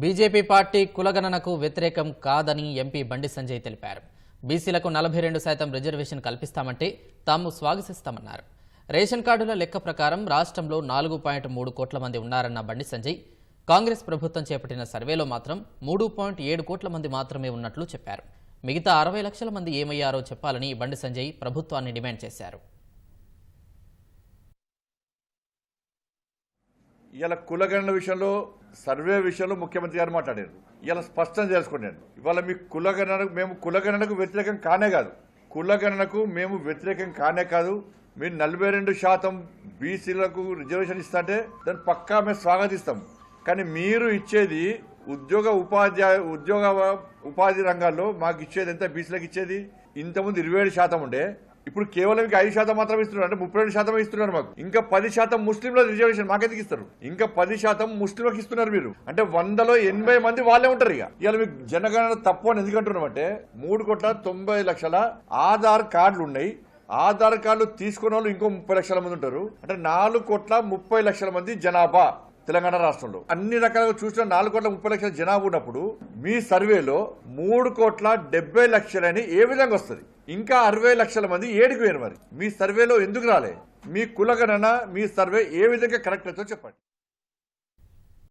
BJP party కులగణనకు వ్యతిరేకం కాదని MP Bandi Sanjay తెలిపారు. బీసీలకు నలభై రెండు శాతం రిజర్వేషన్ కల్పిస్తామంటే తాము స్వాగతిస్తామన్నారు. రేషన్ కార్డుల లెక్క ప్రకారం రాష్ట్రంలో నాలుగు పాయింట్ మూడు కోట్ల మంది ఉన్నారన్న బండి సంజయ్ కాంగ్రెస్ ప్రభుత్వం చేపట్టిన సర్వేలో మాత్రం మూడు పాయింట్ ఏడు కోట్ల మంది మాత్రమే ఉన్నట్లు చెప్పారు. మిగతా అరవై లక్షల మంది ఏమయ్యారో చెప్పాలని బండి సంజయ్ ప్రభుత్వాన్ని డిమాండ్ చేశారు. ఇలా కులగణన విషయంలో సర్వే విషయంలో ముఖ్యమంత్రి గారు మాట్లాడారు. ఇలా స్పష్టం చేసుకున్నాను ఇవాళ మీ కులగణనకు మేము కులగణనకు వ్యతిరేకం కానే కాదు. కులగణనకు మేము వ్యతిరేకం కానే కాదు. మీరు నలభై రెండు శాతం బీసీలకు రిజర్వేషన్ ఇస్తాంటే దాన్ని పక్కా మేము స్వాగతిస్తాం. కానీ మీరు ఇచ్చేది ఉద్యోగ ఉపాధ్యాయ ఉద్యోగ ఉపాధి రంగాల్లో మాకు ఇచ్చేది ఎంత? బీసీలకు ఇచ్చేది? ఇంతకుముందు ఇరవై ఏడు శాతం ఉండే. ఇప్పుడు కేవలం ఇంకా ఐదు శాతం మాత్రమే ఇస్తున్నారు. అంటే ముప్పై రెండు శాతం ఇస్తున్నారు మాకు. ఇంకా పది శాతం ముస్లింల రిజర్వేషన్ మాకెందుకు ఇస్తారు. ఇంకా పది శాతం ముస్లింలకు ఇస్తున్నారు మీరు. అంటే వందలో ఎనభై మంది వాళ్ళే ఉంటారు ఇక. ఇవాళ మీకు జనగణన తప్పు అని ఎందుకంటున్నామంటే మూడు కోట్ల తొంభై లక్షల ఆధార్ కార్డులు ఉన్నాయి. ఆధార్ కార్డులు తీసుకున్న వాళ్ళు ఇంకో ముప్పై లక్షల మంది ఉంటారు. అంటే నాలుగు కోట్ల ముప్పై లక్షల మంది జనాభా. తెలంగాణ రాష్ట్రంలో. అన్ని రకాలుగా చూసిన నాలుగు కోట్ల ముప్పై లక్షల జనాభా ఉన్నప్పుడు మీ సర్వేలో మూడు కోట్ల డెబ్బై లక్షలని ఏ విధంగా వస్తుంది? ఇంకా అరవై లక్షల మంది ఏడికి పోయిన మరి. మీ సర్వేలో ఎందుకు రాలే? మీ కులగణన మీ సర్వే ఏ విధంగా కరెక్ట్ అవుతుందో చెప్పండి.